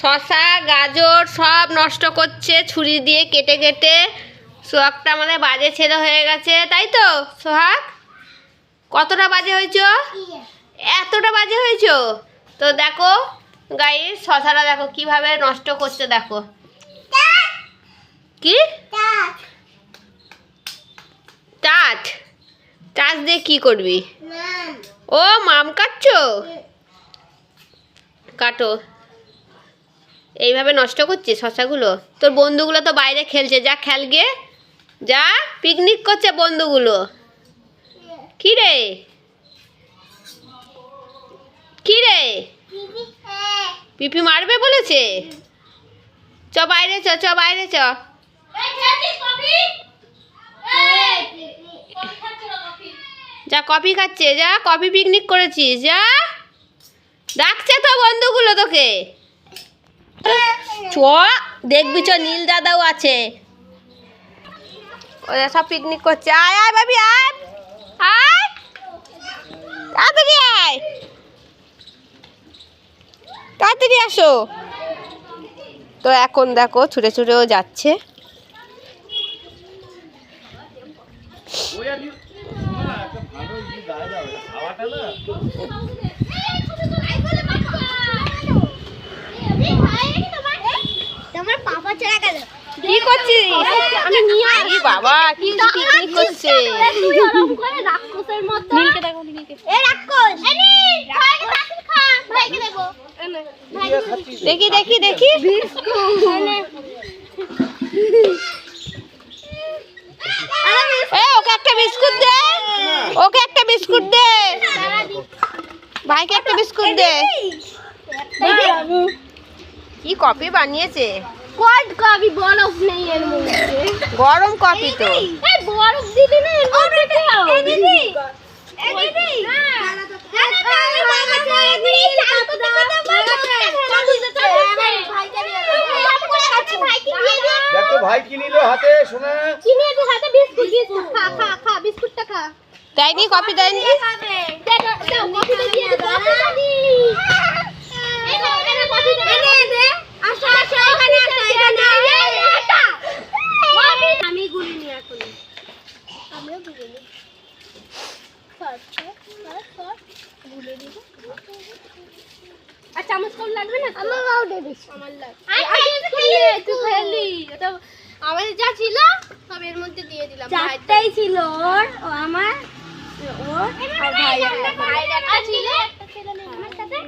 শশা গাজর সব নষ্ট করছে ছুরি দিয়ে কেটে কেটে। সোহাগটা আমাদের বাজে ছেলে হয়ে গেছে তাই তো সোহাগ? কতটা বাজে হয়েছ? এতটা বাজে হয়েছ? তো দেখো গাইর শশাটা দেখো কীভাবে নষ্ট করছে দেখো। কি? টাচ টাচ দিয়ে কি করবি? ও মাম কাটছো? কাটো। এইভাবে নষ্ট করছিস শশাগুলো? তোর বন্ধুগুলো তো বাইরে খেলছে, যা খেল গে যা পিকনিক করছে বন্ধুগুলো। কি রে? রে? পিপি মারবে বলেছে? চ বাইরে চ চ বাইরে চ। যা কফি খাচ্ছে, যা কফি পিকনিক করেছিস, যা। ডাকছে তো বন্ধুগুলো তোকে। চ, দেখবি চ, নীল দাদাও আছে। ওরা সব পিকনিক করছে। আয় আয় ভাবি, আয়। তাড়াতাড়ি আয়। তাড়াতাড়ি আসো। তো এখন দেখো, ছুটে ছুটেও যাচ্ছে পাপা চলে গেল কি করছিস? আমি নিয়ে আসি বাবা কি পিকনিক করছে? তুই ওরকম করে রাক্ষসের মতো। নীলকে দেখো নীলকে এ রাক্ষস এ নীল ভাইকে রাক্ষস খা ভাইকে দেবো দেখি দেখি দেখি। ওকে একটা বিস্কুট দে। ওকে একটা বিস্কুট দে। ভাইকে একটা বিস্কুট দে। কি কফি বানিয়েছে? কোল্ড কফি বরফ নেই এর মধ্যে গরম কফি তো এই বরফ দিলি না এর মধ্যে দিদি এ দিদি দেখ তো ভাই কি নিল হাতে শোনা বিস্কুটটা খা দেয়নি কফি দেয়নি দিয়ে এই নাও এনে কফিটা দে দে আসো আসো এখানে আসো এখানে আমি এখন আমিও গুলিনি আর চামচ কম লাগবে না আমার দে আমার লাগবে। আমাদের যা ছিল সব এর মধ্যে দিয়ে দিলাম। চারটাই ছিল ওর আমার ওর ভাইয়ের।